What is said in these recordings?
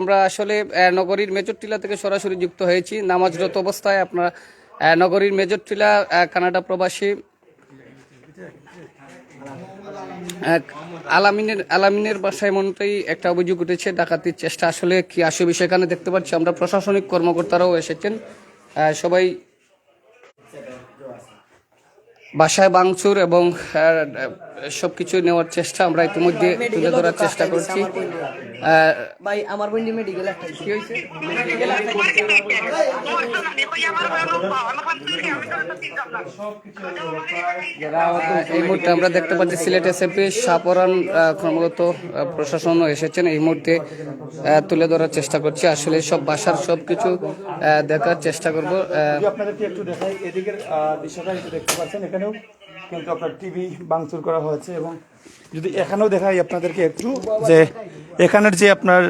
আমরা আসলে নগরীর মেজর টিলা থেকে সরাসরি যুক্ত হয়েছি। নামাজরত অবস্থায় আপনার নগরীর মেজর টিলা কানাডা প্রবাসী আলামিনের আলামিনের বাসায় মনটাই একটা অভিযোগ উঠেছে, ডাকাতির চেষ্টা। আসলে কি আসবে সেখানে দেখতে পাচ্ছি। আমরা প্রশাসনিক কর্মকর্তারাও এসেছেন। সবাই বাসায় বাংচুর এবং সব কিছু নেওয়ার চেষ্টা আমরা ইতিমধ্যে তুলে ধরার চেষ্টা করছি। আহ, ভাই আমার বন্ধু মেডিকেল কি হয়েছে? এই মুহূর্তে আমরা দেখতে পাচ্ছি সিলেট এসএপি ক্রমাগত আহ, প্রশাসনও এসেছেন। এই মুহূর্তে আহ, তুলে ধরার চেষ্টা করছি। আসলে সব বাসার সব কিছু আহ, দেখার চেষ্টা করব। আহ, আপনাদেরকে একটু দেখাই এদিকের দৃশ্যটা দেখতে পাচ্ছেন। এখানেও কিন্তু আপনার টিভি ভাঙচুর করা হয়েছে এবং যদি এখানেও দেখাই আপনাদেরকে একটু, যে এখানের যে আপনার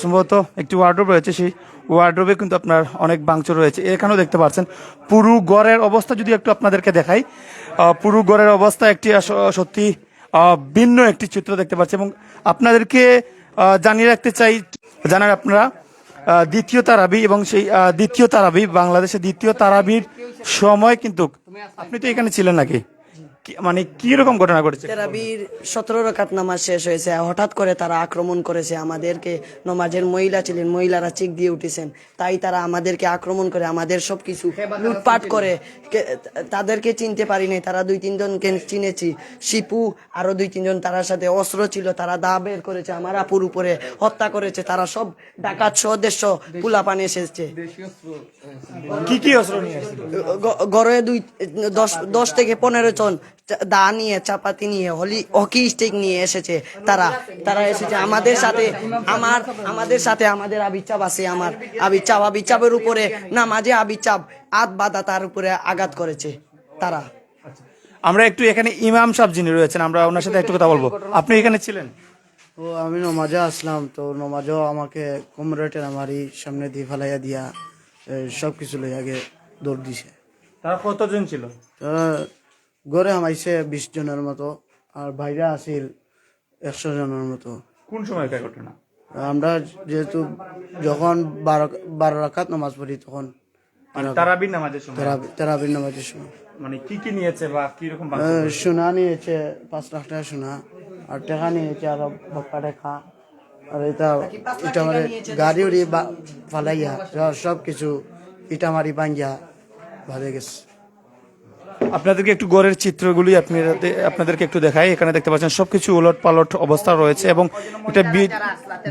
সম্ভবত একটি ওয়ার্ড্রোব রয়েছে, সেই ওয়ার্ড্রোবে কিন্তু আপনার অনেক ভাঙচুর রয়েছে। এখানেও দেখতে পাচ্ছেন, পুরু গড়ের অবস্থা যদি একটু আপনাদেরকে দেখাই পুরু গড়ের অবস্থা একটি সত্যি ভিন্ন একটি চিত্র দেখতে পাচ্ছি এবং আপনাদেরকে জানিয়ে রাখতে চাই, জানার আপনারা দ্বিতীয় তারাবি এবং সেই দ্বিতীয় তারাবি বাংলাদেশে দ্বিতীয় তারাবির সময় কিন্তু, আপনি তো এখানে ছিলেন নাকি? মানে কি রকম ঘটনা ঘটেছে? তেরাবির সতেরো রকাত নামাজ শেষ হয়েছে। হঠাৎ করে তারা আক্রমণ করেছে আমাদেরকে। নমাজের মহিলা ছিলেন মহিলারা চিক দিয়ে উঠেছেন। তাই তারা আমাদেরকে আক্রমণ করে আমাদের সবকিছু লুটপাট করে। তাদেরকে চিনতে পারি নাই। তারা দুই তিনজনকে চিনেছি। শিপু আরও দুই তিনজন তার সাথে অস্ত্র ছিল। তারা দা বের করেছে আমার আপুর উপরে হত্যা করেছে। তারা সব ডাকাত সদস্য দেশ পুলাপান এসেছে। কি কি অস্ত্র নিয়ে গড়ে দুই দশ দশ থেকে পনেরো জন দা নিয়ে চাপাতি নিয়ে হলি হকি স্টিক নিয়ে এসেছে তারা। তারা এসেছে। আমাদের সাথে আমার আমাদের সাথে আমাদের আবিচাপ আছে। আমার আবিচাপ আবিচাপের উপরে না মাঝে আবিচাপ আত বাদা তার উপরে আঘাত করেছে তারা। আমরা একটু এখানে ইমাম সাহেব যিনি রয়েছেন আমরা ওনার সাথে একটু কথা বলব। আপনি এখানে ছিলেন? ও আমি নমাজে আসলাম তো নমাজও আমাকে কমরেটের আমারই সামনে দিয়ে ফেলাইয়া দিয়া সব কিছু লই আগে দৌড় দিছে। তারা কতজন ছিল? তারা গড়ে আমাইছে বিশ জনের মতো আর বাইরে আসিল একশো জনের মতো। কোন সময়কার ঘটনা? আমরা যেহেতু যখন বারো বারো রাখাত নামাজ পড়ি তখন। তারাবির নামাজের সময়? তেরাবি- নামাজের সময়। মানে কি কি নিয়েছে বা কি রকম সোনা নিয়েছে পাঁচ লাখ টাকা সোনা আর টাকা নিয়েছে আরও টাকা আর এটা এটা মানে গাড়ি উড়ি বা- ফালাইয়া সব কিছু ইটা মারি ভাঙ্গিয়া ভালো গেছে। আপনাদেরকে একটু গড়ের চিত্রগুলি আপনাদের আপনাদেরকে একটু দেখাই। এখানে দেখতে পাচ্ছেন সবকিছু উলট পালট অবস্থা রয়েছে এবং এটা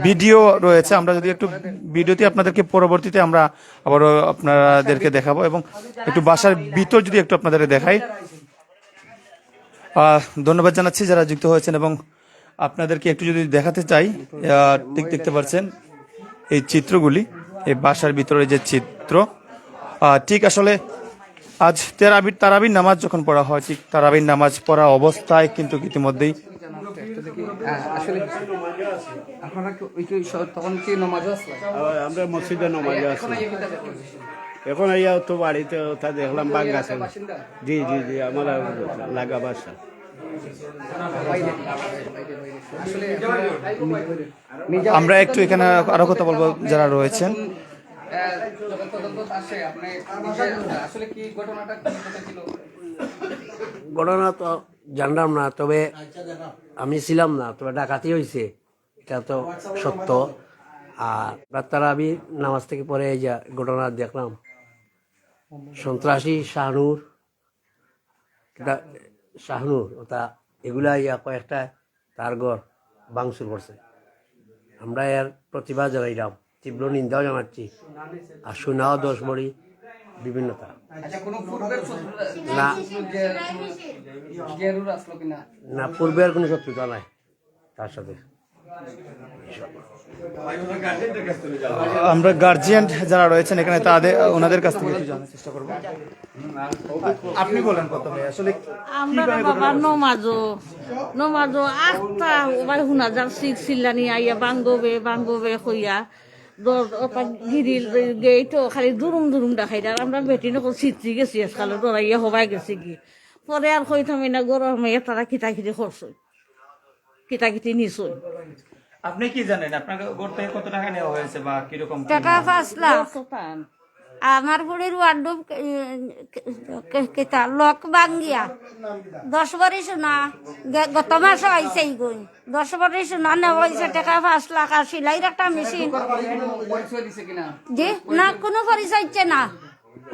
ভিডিও রয়েছে। আমরা যদি একটু ভিডিওতে আপনাদেরকে পরবর্তীতে আমরা আবারও আপনাদেরকে দেখাবো এবং একটু বাসার ভিতর যদি একটু আপনাদেরকে দেখাই। ধন্যবাদ জানাচ্ছি যারা যুক্ত হয়েছেন এবং আপনাদেরকে একটু যদি দেখাতে চাই ঠিক দেখতে পাচ্ছেন এই চিত্রগুলি, এই বাসার ভিতরে যে চিত্র। ঠিক আসলে আজ তেরাবির তারাবির নামাজ যখন পড়া হয় ঠিক তারাবির নামাজ পড়া অবস্থায় কিন্তু ইতিমধ্যেই হ্যাঁ, আসলে আপনারা কি- ওই কি স- তখন কি নমাজও আসলেন আমরা মসজিদে নমাজে আছি এখন আইয়া তো বাড়িতে তা দেখলাম আছে জি জি জি আমার লাগা বাসা। আমরা একটু এখানে আরও কথা বলব যারা রয়েছেন। ঘটনা তো জানলাম না, তবে আমি ছিলাম না, তবে ডাকাতি হয়েছে এটা তো সত্য। আর ডাক্তার আমি নামাজ থেকে পরে এই যে ঘটনা দেখলাম। সন্ত্রাসী শাহনুর শাহনুর, ওটা এগুলা ইয়া কয়েকটা তার ঘর বাংসুর করছে। আমরা এর প্রতিবাদ জানাইলাম। তীব্র নিন্দাও জানাচ্ছি। আর সোনাও দোষ মরি বিভিন্নতা। আচ্ছা না গেরুর আসলো কিনা না পূর্বের কোনো শত্রুতা নাই তার সাথে। আমরা গার্জিয়ান যারা রয়েছেন এখানে তাদের ওনাদের কাছ থেকে জানার চেষ্টা করব। আপনি বলেন প্রথমে আসলে আমরা বাবা নমাজো নমাজো আটটা ওবার শুনা যার সিক চিল্লানি আইয়া বাঙ্গবে বাঙ্গবে ওপা গিরিল গেইটো খালি দুরুম দুরুম দেখাই আর আমরা বেটি নকল চিত্রি গেছি আজকাল দরাইয়া হবাই গেছি কি। পরে আর কই থামি না গরম তারা কিতা কিটি করছই কিতা কিটি নিছই আপনি কি জানেন? আপনাকে গোর থেকে কত টাকা নেওয়া হয়েছে বা কীরকম? টাকা পাঁচ লাখ। আমার বুড়ির ওয়ার্ডুব লক বাঙ্গিয়া দশ বারি শোনা গত মাস গুণ দশ বারি শোনা হয়েছে টাকা পাঁচ লাখ আর সিলাইর একটা মেশিন। জি, না, কোনো পরিচয় না।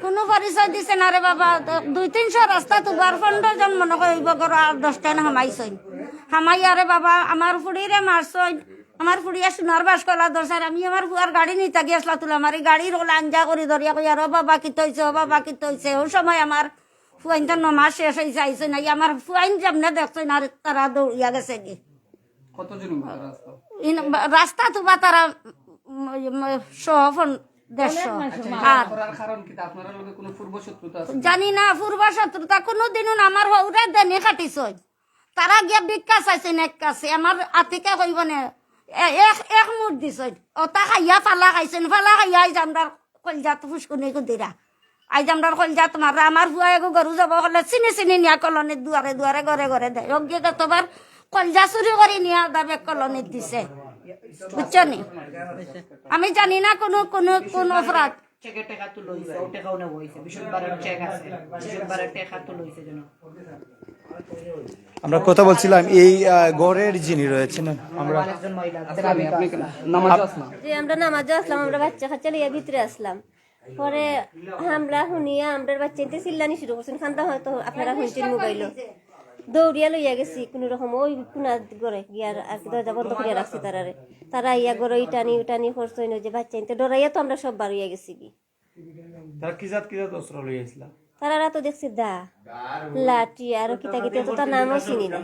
কোনো পরিচয় দিছে না রে বাবা। দুই, তিনশো রাস্তা তুবার ফন্ড জন মনে করিব করো আর দশটান হামাইছই হামাই আরে বাবা, আমার ফুড়িরে মারছই আমার ফুড়িয়া সোনার বাস কলা দরকার আমি আমার ফুয়ার গাড়ি নিতে গিয়ে আসলা তুলে আমার এই গাড়ির ওলা আঞ্জা করি ধরিয়া কই আর ও বাবা কি তৈছে ও বাবা কি তৈছে? ওই সময় আমার ফুয়াইন তো নমাস শেষ হয়েছে আইছে না আমার ফুয়াইন যেমনে দেখছই না আর তারা দৌড়িয়া গেছে কি রাস্তা? ইন- রাস্তা তুবা তারা সহ দেড়শো। আর করার কারণ কি? আপনারা লোকে কোনো পূর্ব শত্রুতা আছে? জানি না পূর্ব শত্রুতা কোনো দিনও আমার হৌরে দেনে কাটিছ। তারা গিয়া ভিক্ষা চাইছে নেক কাছে আমার আতিকে কইব নে এক এক মুঠ দিছ অতা খাইয়া ফালা খাইছেন, ফালা খাইয়া আইজ আমরা কলজাত ফুসকুনি কুদিরা আইজ আমরা কলজা তোমার আমার ভুয়া এগো গরু যাব হলে চিনি চিনি নিয়া কলনির দুয়ারে দুয়ারে ঘরে ঘরে দেয় অজ্ঞে কতবার কলজা চুরি করে নিয়া দাবে কলনিত দিছে। বুঝছ আমি জানি না কোনো কোনো, কোন অপরাধ আমরা কথা বলছিলাম এই গড়ের যিনি রয়েছেন আমরা যে আমরা নামাজে আসলাম আমরা বাচ্চা কাচ্চা লিয়ে ভিতরে আসলাম। পরে হামলা শুনিয়া আমরা বাচ্চা ইনতে চিল্লানি শুরু করছেন। খান্দা হয়তো আপনারা শুনছেন মোবাইলও। দৌড়িয়া লইয়া গেছি কোনো রকম ওই কোনা গড়ে গিয়ার আর কি দরজা বন্ধ করিয়া রাখছি তারারে। তারা ইয়া গড়ে ইটানি উটানি করছে যে বাচ্চা ইনতে ডরাইয়া তো আমরা সব বাড়িয়া গেছি কি তারা কি জাত কি জাত অস্ত্র তারা তো দেখছি দা লাঠি আর কিতা কিতা তো তার নামও চিনি না।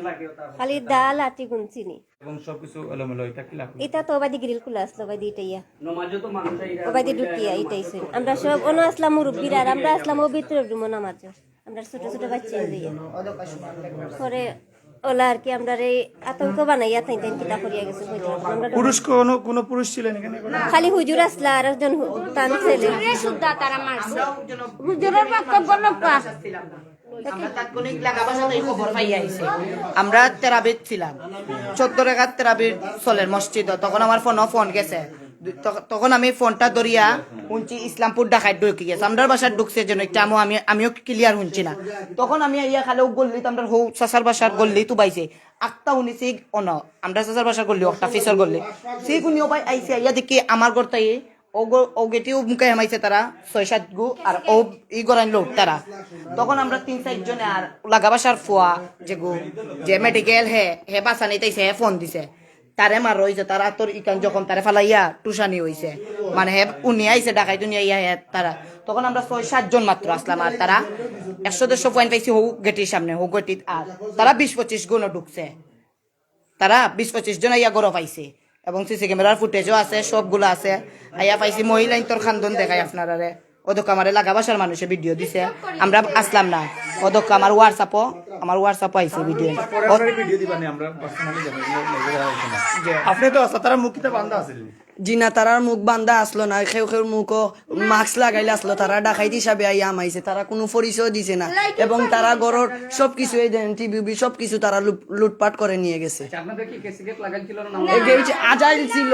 খালি দা লাঠি গুন চিনি এবং সবকিছু এলোমেলো এটা কি লাগে এটা তো ওবাদি গ্রিল খোলা আসলো ওবাদি এটাইয়া নমাজও তো মানুষ ওবাদি ডুটিয়া এটাই শুন আমরা সব অন আসলাম মুরব্বীরা আর আমরা আসলাম ও ভিতরে রুমো নামাজ আমরা ছোট ছোট বাচ্চা দিয়ে পরে ওলা আর কি আমরা এই আতঙ্ক বানাইয়া তাই তাই কিতা করিয়া গেছে পুরুষ কোনো কোনো পুরুষ ছিলেন এখানে? খালি হুজুর আসলা আর একজন টান ছেলে। হুজুরের বক্তব্য লোকা আমরা তাৎক্ষণিক লাগাবার সাথে এই খবর পাই আমরা তেরাবিদ ছিলাম। চোদ্দ রেখার তেরাবিদ চলের মসজিদ তখন আমার ফোনও ফোন গেছে। তখন আমি ফোনটা ধরিয়া শুনছি, ইসলামপুর ডাকাত ঢুকে গেছে। আমরা বাসার ঢুকছে যেন একটা, আমি আমিও ক্লিয়ার শুনছি না। তখন আমি ইয়া খালেও গল্লি আমরা হৌ চাচার বাসার গল্লি তো পাইছে আটটা শুনিছি, অন আমরা চাচার বাসার গল্লি একটা ফিসর গল্লি। সেই শুনিও পাই আইছে ইয়া দেখি আমার ঘর তাই ও গো- ও গেটিও মুখে হেমাইছে তারা ছয় সাত গু আর ও ই লোক তারা তখন আমরা তিন চার জনে আর লাগাবাসার ফুয়া যে গু, যে মেডিকেল হে হে বাসা নিতেছে হে ফোন দিছে। তারে মার রয়েছে তারা তোর ইকান যখন তারে ফালাইয়া টুসানি হইছে মানে হে উনি আইছে ডাকাই হে তারা তখন আমরা ছয়, সাতজন মাত্র আসলাম আর তারা একশো দেড়শো পয়েন্ট পাইছি হৌ গেটির সামনে হৌ গেটির আর তারা বিশ পঁচিশ গুণও ঢুকছে। তারা বিশ পঁচিশ জন আইয়া গরো পাইছে। এবং সিসি ক্যামেরার ফুটেজও আছে সবগুলো আছে। আইয়া পাইছি মহিলা তোর খান্দন দেখাই আপনারা অদক আমারে লাগা বাসার মানুষে ভিডিও দিছে। আমরা আসলাম না। অদক আমার হোয়াটসঅ্যাপও আমার হোয়াটসঅ্যাপ আইছে ভিডিও আপনি তো আসা তারা মুখিতে বান্ধা আছিল। জিনা তারার মুখ বান্ধা আসলো না খেউ খেউ মুখও মাস্ক লাগাইলে আসলো তারা ডাকাইত হিসাবে আইয়া আমাইছে তারা কোনো পরিচয় দিছে না। এবং তারা গড়র সবকিছু এই দেন টিভি সবকিছু তারা লুট- লুটপাট করে নিয়ে গেছে। কেসি গেট লাগাইছিল না? এই গেট আজাইল ছিল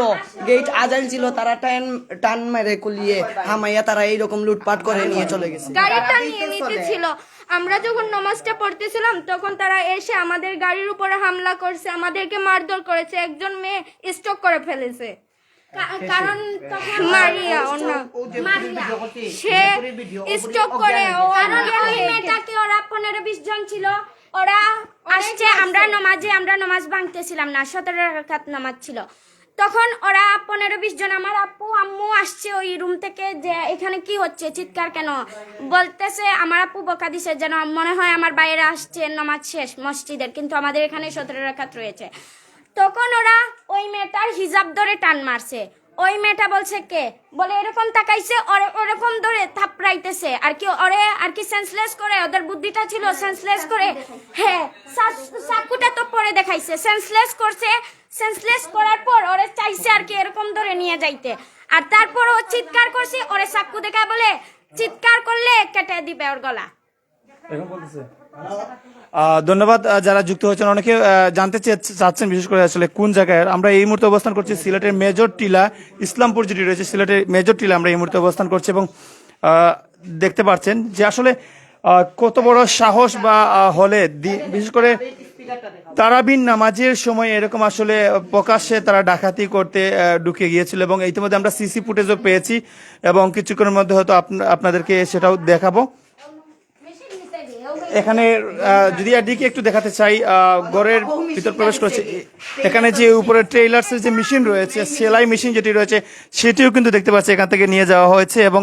গেট আজাইল ছিল তারা টান টান মেরে কুলিয়ে হামাইয়া তারা এইরকম লুটপাট করে নিয়ে চলে গেছে। গাড়িটা নিয়মিত ছিল। আমরা যখন নমাজটা পড়তেছিলাম তখন তারা এসে আমাদের গাড়ির উপরে হামলা করছে আমাদেরকে মারধর করেছে একজন মেয়ে স্ট্রোক করে ফেলেছে। কারণ তখন মারিয়া সে স্ট্রোক করে ও ওই মেয়েটাকে ওরা পনেরো বিশ জন ছিল ওরা আসছে আমরা নমাজে আমরা নমাজ ভাঙতেছিলাম না সতেরো রাকাত নামাজ ছিল। তখন ওরা পনেরো বিশ জন আমার আপু, আম্মু আসছে ওই রুম থেকে যে এখানে কি হচ্ছে, চিৎকার কেন? বলতেছে, আমার আপু বকা দিছে যেন মনে হয় আমার বাইরে আসছে, নমাজ শেষ, মসজিদের, কিন্তু আমাদের এখানে সতেরো রেখাত রয়েছে। তখন ওরা ওই মেয়েটার হিজাব ধরে টান মারছে। ওই মেয়েটা বলছে কে? বলে এরকম তাকাইছে, ওরে ওরকম ধরে থাপড়াইতেছে। আর কি ওরে, আর কি সেন্সলেস করে, ওদের বুদ্ধিটা ছিল সেন্সলেস করে। হ্যাঁ সা- চাকুটা তো পরে দেখাইছে। সেন্সলেস করছে সেন্সলেস করার পর ওরে চাইছে আর কি এরকম ধরে নিয়ে যাইতে। আর তারপর ও চিৎকার করছে, ওরে চাকু দেখায় বলে, চিৎকার করলে কেটে দিবে ওর গলা। এখন বলতেছে ধন্যবাদ। যারা যুক্ত হয়েছেন, অনেকে জানতে চাচ্ছেন বিশেষ করে আসলে কোন জায়গায়। আমরা এই মুহূর্তে অবস্থান করছি সিলেটের মেজর টিলা, ইসলামপুর যেটি রয়েছে, সিলেটের মেজর টিলা আমরা এই মুহূর্তে অবস্থান করছি এবং দেখতে পাচ্ছেন যে আসলে কত বড় সাহস বা হলে বিশেষ করে তারাবিন নামাজের সময় এরকম আসলে প্রকাশ্যে তারা ডাকাতি করতে ঢুকে গিয়েছিল এবং ইতিমধ্যে আমরা সিসি ফুটেজও পেয়েছি এবং কিছুক্ষণের মধ্যে হয়তো আপনা- আপনাদেরকে সেটাও দেখাবো। এখানে যদি এদিকে একটু দেখাতে চাই ঘরের ভিতর প্রবেশ করেছে। এখানে যে উপরে ট্রেলার্সের যে মেশিন রয়েছে, সেলাই মেশিন যেটি রয়েছে, সেটিও কিন্তু দেখতে পাচ্ছি এখান থেকে নিয়ে যাওয়া হয়েছে এবং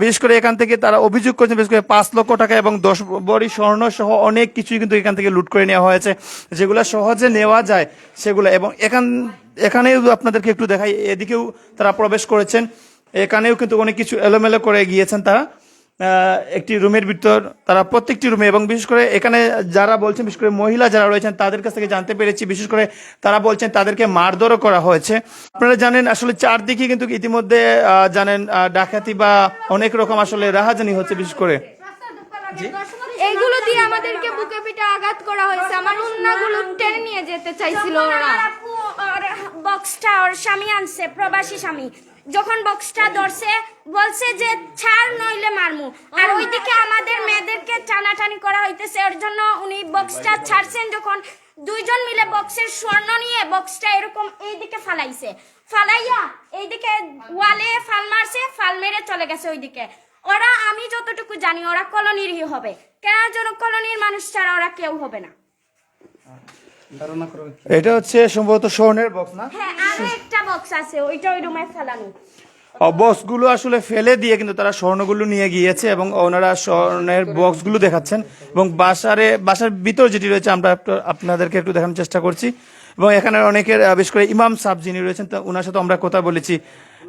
বিশেষ করে এখান থেকে তারা অভিযোগ করেছেন বিশেষ করে পাঁচ লক্ষ টাকা এবং দশ বড়ি স্বর্ণ সহ অনেক কিছুই কিন্তু এখান থেকে লুট করে নেওয়া হয়েছে, যেগুলো সহজে নেওয়া যায় সেগুলো। এবং এখান, এখানেও আপনাদেরকে একটু দেখাই, এদিকেও তারা প্রবেশ করেছেন। এখানেও কিন্তু অনেক কিছু এলোমেলো করে গিয়েছেন তারা। একটি রুমের ভিতর তারা প্রত্যেকটি রুমে এবং বিশেষ করে এখানে যারা বলছেন বিশেষ করে মহিলা যারা রয়েছেন তাদের কাছ থেকে জানতে পেরেছি বিশেষ করে তারা বলছেন তাদেরকে মারধরও করা হয়েছে। আপনারা জানেন আসলে চারদিকে কিন্তু ইতিমধ্যে জানেন ডাকাতি বা অনেক রকম আসলে রাহাজানি হচ্ছে বিশেষ করে। এইগুলো দিয়ে আমাদেরকে বুকে পিঠে আঘাত করা হয়েছে। আমার উন্নাগুলো টেনে নিয়ে যেতে চাইছিল ওরা। বক্সটা ওর স্বামী আনছে প্রবাসী স্বামী যখন বক্সটা ধরছে বলছে যে ছাড় নইলে মারমু। আর ওইদিকে আমাদের মেয়েদেরকে টানাটানি করা হইতেছে। ওর জন্য উনি বক্সটা ছাড়ছেন যখন দুইজন মিলে বক্সের স্বর্ণ নিয়ে বক্সটা এরকম এইদিকে ফালাইছে। ফালাইয়া এইদিকে ওয়ালে ফাল মারছে ফাল মেরে চলে গেছে ওইদিকে। ওরা আমি যতটুকু জানি ওরা কলোনিরই হবে। কেন যেন কলোনির মানুষ ছাড়া ওরা কেউ হবে না। এটা হচ্ছে সম্ভবত স্বর্ণের বক্স না? হ্যাঁ আরও একটা বক্স আছে ওইটা ওই রুমে ফেলানো। বক্সগুলো আসলে ফেলে দিয়ে কিন্তু তারা স্বর্ণগুলো নিয়ে গিয়েছে এবং ওনারা স্বর্ণের বক্সগুলো দেখাচ্ছেন এবং বাসারে বাসার ভিতর যেটি রয়েছে আমরা একটু- আপনাদেরকে একটু দেখানোর চেষ্টা করছি। এবং এখানে অনেকের বিশেষ করে ইমাম সাহেব যিনি রয়েছেন তা ওনার সাথে আমরা কথা বলেছি।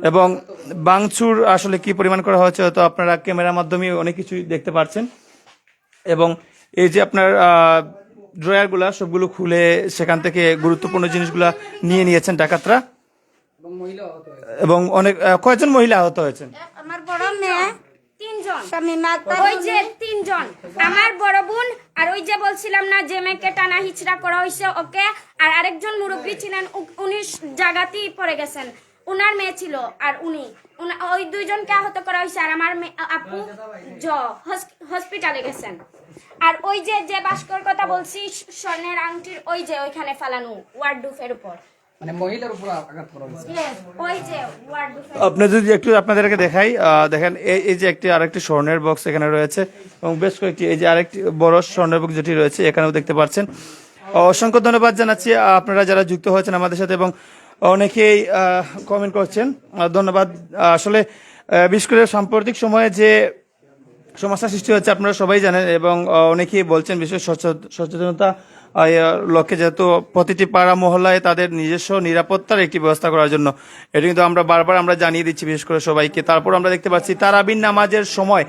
এবং বাংচুর আসলে কি পরিমাণ করা হয়েছে তো আপনারা ক্যামেরার মাধ্যমে অনেক কিছুই দেখতে পাচ্ছেন এবং এই যে আপনার ড্রয়ারগুলা সবগুলো খুলে সেখান থেকে গুরুত্বপূর্ণ জিনিসগুলা নিয়ে নিয়েছেন ডাকাতরা। এবং মহিলা আহত হয়েছে। এবং অনেক আহ, কয়জন মহিলা আহত হয়েছেন? আমার বড় মেয়ে তিনজন। আমার বড় বোন আর ওই যে বলছিলাম না যে মেয়েকে টানা হিচড়া করা হয়েছে ওকে আর আরেকজন মুরব্বী ছিলেন উ- উনি জায়গাতেই পড়ে গেছেন। উনার মেয়ে ছিল আর উনি। উনা- ওই দুইজনকে আহত করা হয়েছে আর আমার মেয়ে- আপু জ হস- হসপিটালে গেছেন। আর ওই যে যে বাস্কর কথা বলছি স্বর্ণের আংটির ওই যে ওইখানে ফালানো ওয়ার্ডুফের উপর। মানে মহিলার উপর আপনি যদি একটু আপনাদেরকে দেখাই দেখেন এই এই যে একটি আরেকটি স্বর্ণের বক্স এখানে রয়েছে এবং বেশ কয়েকটি এই যে আরেকটি বড় স্বর্ণের বক্স যেটি রয়েছে এখানেও দেখতে পাচ্ছেন। অসংখ্য ধন্যবাদ জানাচ্ছি আপনারা যারা যুক্ত হয়েছেন আমাদের সাথে এবং অনেকেই কমেন্ট করছেন। ধন্যবাদ। আসলে বিশেষ করে সাম্প্রতিক সময়ে যে সমস্যা সৃষ্টি হচ্ছে, আপনারা সবাই জানেন, এবং অনেকেই বলছেন বিশেষ সচেত- সচেতনতা লক্ষ্যে যেহেতু প্রতিটি পাড়া মহল্লায় তাদের নিজস্ব নিরাপত্তার একটি ব্যবস্থা করার জন্য। এটা কিন্তু আমরা বারবার আমরা জানিয়ে দিচ্ছি বিশেষ করে সবাইকে। তারপর আমরা দেখতে পাচ্ছি, তারাবিন নামাজের সময়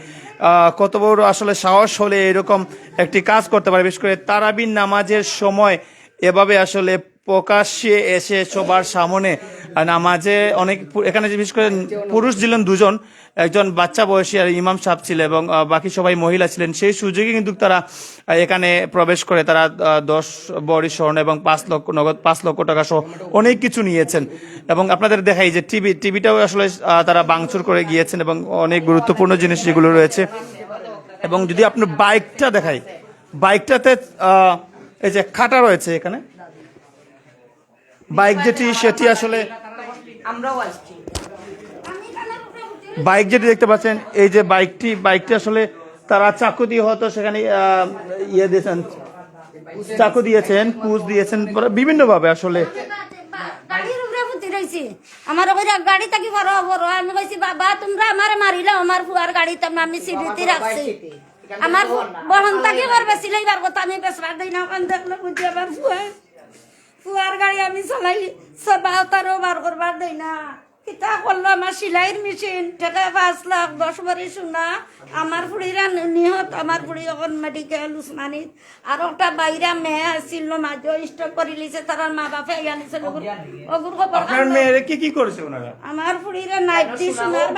কত বড় আসলে সাহস হলে এরকম একটি কাজ করতে পারে। বিশেষ করে তারাবিন নামাজের সময় এভাবে আসলে প্রকাশ্যে এসে সবার সামনে নামাজে অনেক এখানে বিশেষ করে পুরুষ ছিলেন দুজন একজন বাচ্চা বয়সী আর ইমাম সাহেব ছিল এবং বাকি সবাই মহিলা ছিলেন। সেই সুযোগে কিন্তু তারা এখানে প্রবেশ করে তারা দশ বড়ি স্বর্ণ এবং পাঁচ লক্ষ নগদ, পাঁচ লক্ষ টাকা সহ অনেক কিছু নিয়েছেন। এবং আপনাদের দেখাই যে টিভি, টিভিটাও আসলে তারা বাংচুর করে গিয়েছেন এবং অনেক গুরুত্বপূর্ণ জিনিস যেগুলো রয়েছে। এবং যদি আপনার বাইকটা দেখাই, বাইকটাতে এই যে খাটা রয়েছে এখানে। বাইক যেটি সেটি আসলে আমরাও আসছি। বাইক যেটি দেখতে পাচ্ছেন, এই যে বাইকটি বাইকটি আসলে তারা চাকু দিয়ে হয়তো সেখানে ইয়ে দিয়েছেন, চাকু দিয়েছেন পুষ দিয়েছেন বিভিন্ন ভাবে আসলে। আমার গাড়ি বড় আমি আমার আমি রাখছি। আমার বহন থাকি বেশি আমি দিই না বুঝি গাড়ি আমি চালাই বার করবার দেই না। কিতা করল আমার সিলাইয়ের মেশিন টাকা পাঁচ লাখ দশ বারি সোনা। আমার ফুড়িরা নিহত আমার ফুড়ি এখন মেডিকেল উসমানিত আর একটা বাইরা মেয়ে আসছিল মাঝে স্টক করে লিছে তার মা বাপে আনিছিল ওগুর খবর কি কি করেছে ওনারা? আমার ফুড়িরা নাইটি সোনার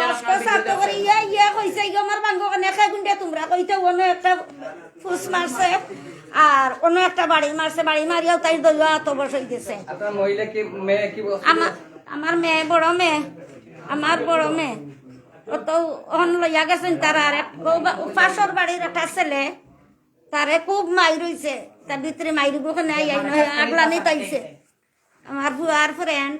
বাস্ক সার্থ করে ইয়া ইয়া কইছে ইয়া আমার বাঙ্গ কানে খাই গুন্ডে তোমরা কইতে অন্য একটা ফুস মারছে। আর অন্য একটা বাড়ি মারছে বাড়ি মারিয়াও তাই দইয়া এত বসে দিছে আপনার মহিলা কি মেয়ে কি বলছে? আমার আমার মেয়ে বড় মেয়ে আমার বড় মেয়ে। ও তো অন লইয়া গেছেন তার আর এক বাড়ির একটা ছেলে তারে খুব মাই রইছে। তার ভিতরে মাইরি বুকে নাই আগলানি তাইছে। আমার ফ্রেন্ড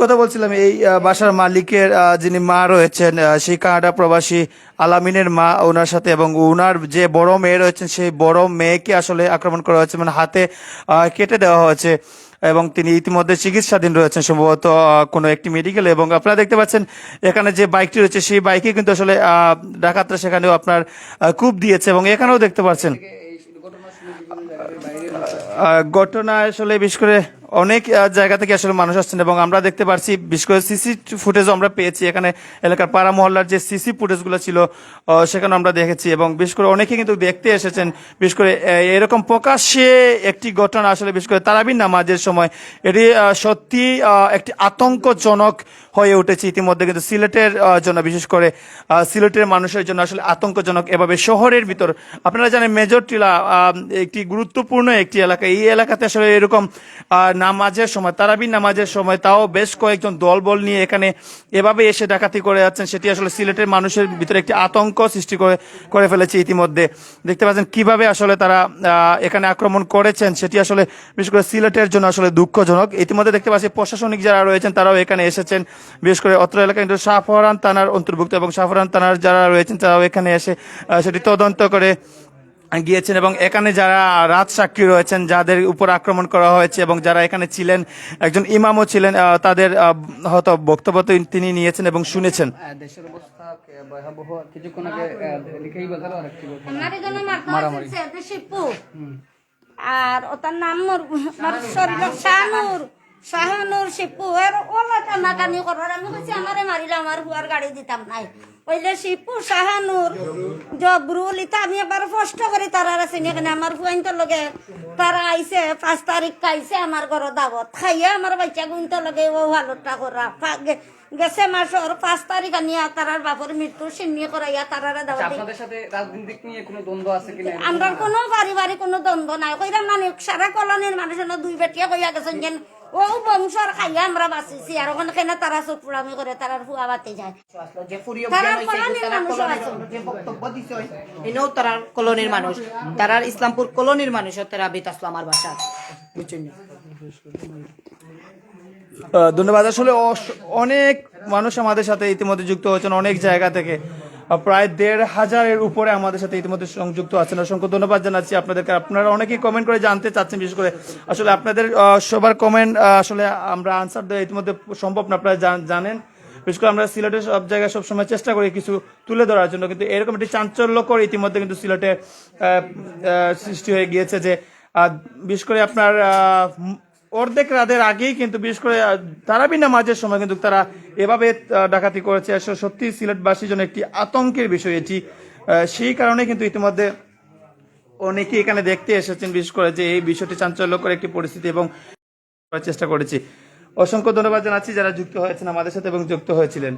কথা বলছিলাম এই বাসার মালিকের যিনি মা রয়েছেন সেই কানাডা প্রবাসী আলামিনের মা ওনার সাথে এবং ওনার যে বড় মেয়ে রয়েছেন সেই বড় মেয়েকে আসলে আক্রমণ করা হয়েছে মানে হাতে কেটে দেওয়া হয়েছে। এবং তিনি ইতিমধ্যে চিকিৎসাধীন রয়েছেন, সম্ভবত কোনো একটি মেডিকেলে এবং আপনারা দেখতে পাচ্ছেন, এখানে যে বাইকটি রয়েছে, সেই বাইকে কিন্তু আসলে ডাকাতরা সেখানেও আপনার কূপ দিয়েছে এবং এখানেও দেখতে পাচ্ছেন ঘটনা আসলে বিশেষ করে অনেক জায়গা থেকে আসলে মানুষ আসছেন এবং আমরা দেখতে পারছি, বিশেষ করে সিসি ফুটেজও আমরা পেয়েছি। এখানে এলাকার পাড়া মহল্লার যে সিসি ফুটেজগুলো ছিল সেখানে আমরা দেখেছি এবং বিশেষ করে অনেকে কিন্তু দেখতে এসেছেন। বিশেষ করে এরকম প্রকাশ্যে একটি ঘটনা আসলে বিশেষ করে তারাবিন নামাজের সময়, এটি সত্যি একটি আতঙ্কজনক হয়ে উঠেছে ইতিমধ্যে কিন্তু সিলেটের জন্য, বিশেষ করে সিলেটের মানুষের জন্য আসলে আতঙ্কজনক এভাবে শহরের ভিতর। আপনারা জানেন মেজর টিলা একটি গুরুত্বপূর্ণ একটি এলাকা। এই এলাকাতে আসলে এরকম নামাজের সময় তারাবিন নামাজের সময় তাও বেশ কয়েকজন দলবল নিয়ে এখানে এভাবে এসে ডাকাতি করে যাচ্ছেন। সেটি আসলে সিলেটের মানুষের ভিতরে একটি আতঙ্ক সৃষ্টি করে করে ফেলেছে ইতিমধ্যে। দেখতে পাচ্ছেন কীভাবে আসলে তারা এখানে আক্রমণ করেছেন, সেটি আসলে, বিশেষ করে সিলেটের জন্য আসলে দুঃখজনক। ইতিমধ্যে দেখতে পাচ্ছি প্রশাসনিক যারা রয়েছেন তারাও এখানে এসেছেন। বিশেষ করে অত্র এলাকায় কিন্তু শাহফরান থানার অন্তর্ভুক্ত এবং শাহফরান থানার যারা রয়েছেন তারাও এখানে এসে সেটি তদন্ত করে গিয়েছেন এবং এখানে যারা রাত সাক্ষী রয়েছেন যাদের উপর আক্রমণ করা হয়েছে এবং যারা এখানে ছিলেন একজন ইমামও ছিলেন তাদের হয়তো বক্তব্য তিনি- তিনি নিয়েছেন এবং শুনেছেন। আর ওটার নাম মোর মোর শরীর শাহানুর শাহানুর শিপু এর ওলা টানাটানি করার আমি কইছি আমারে মারিলে আমার হুয়ার গাড়ি দিতাম নাই। ওইলে শিপু শাহানুর জবরুল ইতা আমি এবার স্পষ্ট করে তারা আছে এখানে আমার হুয়াইনতো লগে তারা আইছে পাঁচ তারিখ খাইছে আমার ঘর দাবত। খাইয়ে আমার বাচ্চা গুনতে লগে ও ভালোটা করা গেছে মাসর পাঁচ তারিখ আনিয়া তারার বাপর মৃত্যু সিন্নি করাইয়া তারারা দাওয়াত দিই। আপনাদের সাথে রাজনৈতিক নিয়ে কোনো দ্বন্দ্ব আছে কিনা আমরা কোনো পারিবারিক কোনো দ্বন্দ্ব নাই। কইরা মানে সারা কলোনির মানুষের দুই বেটিয়া কইয়া গেছেন ও বংশর খাইয়া আমরা বাঁচিছি আর ওখানে কেন তারা করে তারার ফুয়া বাতি যায়। তারা কলোনির মানুষ আছে। যে বক্তব্য দিছে। এনেও তারা কলোনির মানুষ। তারার ইসলামপুর কলোনির মানুষ তারা বিত আসলো আমার বাসা বুঝছেন আহ, ধন্যবাদ। আসলে অনেক মানুষ আমাদের সাথে ইতিমধ্যে যুক্ত হয়েছেন অনেক জায়গা থেকে। প্রায় দেড় হাজারের উপরে আমাদের সাথে ইতিমধ্যে সংযুক্ত আছেন। অসংখ্য ধন্যবাদ জানাচ্ছি আপনাদেরকে। আপনারা অনেকেই কমেন্ট করে জানতে চাচ্ছেন, বিশেষ করে আসলে আপনাদের সবার কমেন্ট আসলে আমরা আনসার দেওয়া ইতিমধ্যে সম্ভব না, আপনারা জান- জানেন। বিশেষ করে আমরা সিলেটের সব জায়গায় সবসময় চেষ্টা করি কিছু তুলে ধরার জন্য, কিন্তু এরকম একটি চাঞ্চল্যকর ইতিমধ্যে কিন্তু সিলেটে সৃষ্টি হয়ে গিয়েছে যে বিশেষ করে আপনার অর্ধেক রাতের আগেই কিন্তু, বিশেষ করে তারাবি নামাজের সময় কিন্তু তারা এভাবে ডাকাতি করেছে। আসলে সত্যি সিলেটবাসীর জন্য একটি আতঙ্কের বিষয় এটি। সেই কারণে কিন্তু ইতিমধ্যে অনেকে এখানে দেখতে এসেছেন, বিশেষ করে যে এই বিষয়টি চাঞ্চল্যকর একটি পরিস্থিতি এবং চেষ্টা করেছি। অসংখ্য ধন্যবাদ জানাচ্ছি যারা যুক্ত হয়েছেন আমাদের সাথে এবং যুক্ত হয়েছিলেন।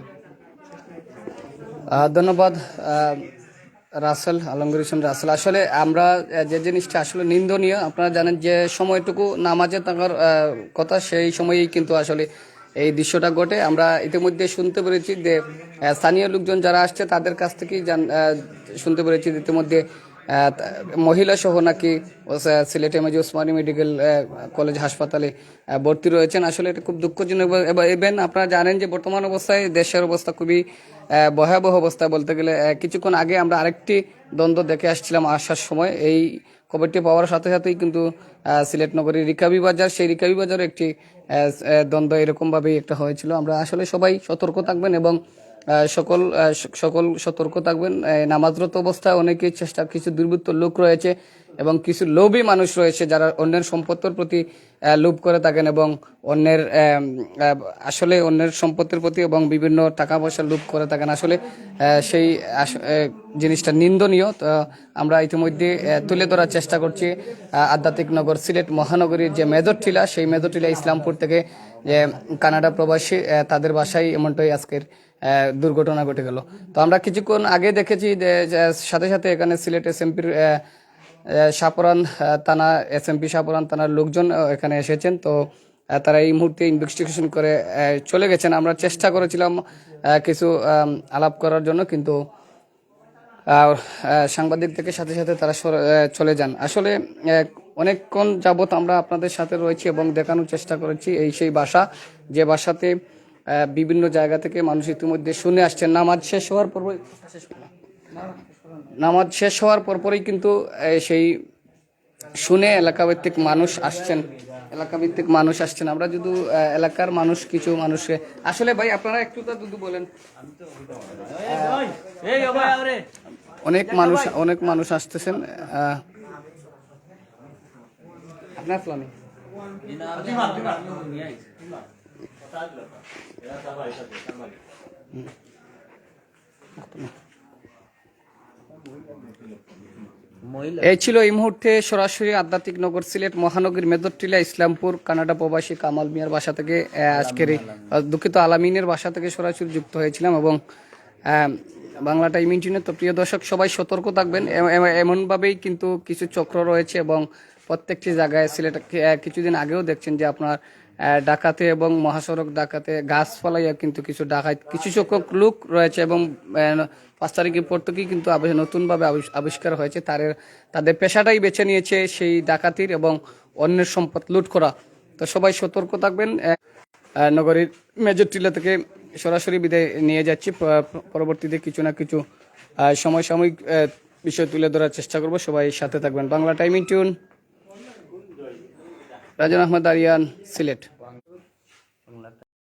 ধন্যবাদ। রাসেল, আলমগীর হোসেন রাসেল। আসলে আমরা যে জিনিসটা আসলে নিন্দনীয়, আপনারা জানেন যে সময়টুকু নামাজে থাকার কথা, সেই সময়েই কিন্তু আসলে এই দৃশ্যটা ঘটে। আমরা ইতিমধ্যে শুনতে পেরেছি যে স্থানীয় লোকজন যারা আসছে, তাদের কাছ থেকেই শুনতে পেরেছি ইতিমধ্যে মহিলা সহ নাকি Sylhet MAG Osmani medical college হাসপাতালে ভর্তি রয়েছেন। আসলে এটা খুব দুঃখজনক এবং আপনারা জানেন যে বর্তমান অবস্থায় দেশের অবস্থা খুবই ভয়াবহ অবস্থা বলতে গেলে কিছুক্ষণ আগে আমরা আরেকটি দ্বন্দ্ব দেখে আসছিলাম আসার সময়। এই খবরটি পাওয়ার সাথে সাথেই কিন্তু সিলেট নগরীর রিকাবি বাজার, সেই রিকাবি বাজারে একটি দ্বন্দ্ব এরকমভাবেই একটা হয়েছিল। আমরা আসলে সবাই সতর্ক থাকবেন এবং সকল সকল সতর্ক থাকবেন। নামাজরত অবস্থায় অনেকেই চেষ্টা, কিছু দুর্বৃত্ত লোক রয়েছে এবং কিছু লোভী মানুষ রয়েছে যারা অন্যের সম্পত্তির প্রতি লোভ করে থাকেন এবং অন্যের আসলে অন্যের সম্পত্তির প্রতি এবং বিভিন্ন টাকা পয়সা লোভ করে থাকেন। আসলে সেই জিনিসটা নিন্দনীয়। তো আমরা ইতিমধ্যে তুলে ধরার চেষ্টা করছি আধ্যাত্মিক নগর সিলেট মহানগরীর যে মেজর টিলা সেই মেজর টিলা ইসলামপুর থেকে যে কানাডা প্রবাসী তাদের বাসায় এমনটাই আজকের দুর্ঘটনা ঘটে গেল। তো আমরা কিছুক্ষণ আগে দেখেছি সাথে সাথে এখানে সিলেট এসএমপির সাপরান থানা এসএমপি সাপরান থানার লোকজন এখানে এসেছেন। তো তারা এই মুহূর্তে ইনভেস্টিগেশন করে চলে গেছেন। আমরা চেষ্টা করেছিলাম কিছু আলাপ করার জন্য, কিন্তু সাংবাদিক থেকে সাথে সাথে তারা চলে যান। আসলে অনেকক্ষণ যাবত আমরা আপনাদের সাথে রয়েছি এবং দেখানোর চেষ্টা করেছি এই সেই বাসা। যে বাসাতে বিভিন্ন জায়গা থেকে মানুষ ইতিমধ্যে শুনে আসছেন। নামাজ শেষ হওয়ার পর নামাজ শেষ হওয়ার পরপরই কিন্তু সেই শুনে এলাকাভিত্তিক মানুষ আসছেন। এলাকাভিত্তিক মানুষ আসছেন। আমরা যদি এলাকার মানুষ, কিছু মানুষকে আসলে ভাই, আপনারা একটু তো দুদু বলেন। অনেক মানুষ অনেক মানুষ আসতেছেন আপনার এই ছিল এই মুহূর্তে সরাসরি আধ্যাত্মিক নগর সিলেট মহানগরীর মেদরটিলা ইসলামপুর কানাডা প্রবাসী কামাল মিয়ার বাসা থেকে আজকের এই, দুঃখিত আলামিনের বাসা থেকে সরাসরি যুক্ত হয়েছিলাম এবং বাংলা টাইম ইন্টারনেট। তো প্রিয় দর্শক সবাই সতর্ক থাকবেন। এম- এম- এমনভাবেই কিন্তু কিছু চক্র রয়েছে এবং প্রত্যেকটি জায়গায় সিলেট কিছুদিন আগেও দেখছেন যে আপনার ডাকাতে এবং মহাসড়ক ডাকাতে গাছ ফলাইয়া কিন্তু কিছু ডাকাত কিছু সংখ্যক লোক রয়েছে এবং পাঁচ তারিখের পর থেকেই কিন্তু নতুনভাবে আবিষ- আবিষ্কার হয়েছে। তাদের তাদের পেশাটাই বেছে নিয়েছে সেই ডাকাতির এবং অন্যের সম্পদ লুট করা। তো সবাই সতর্ক থাকবেন। নগরীর মেজর টিলা থেকে সরাসরি বিদায় নিয়ে যাচ্ছি। পরবর্তীতে কিছু না কিছু সমসাময়িক বিষয় তুলে ধরার চেষ্টা করব। সবাই সাথে থাকবেন। Bangla timing tune. রাজন আহমদ আরিয়ান সিলেট।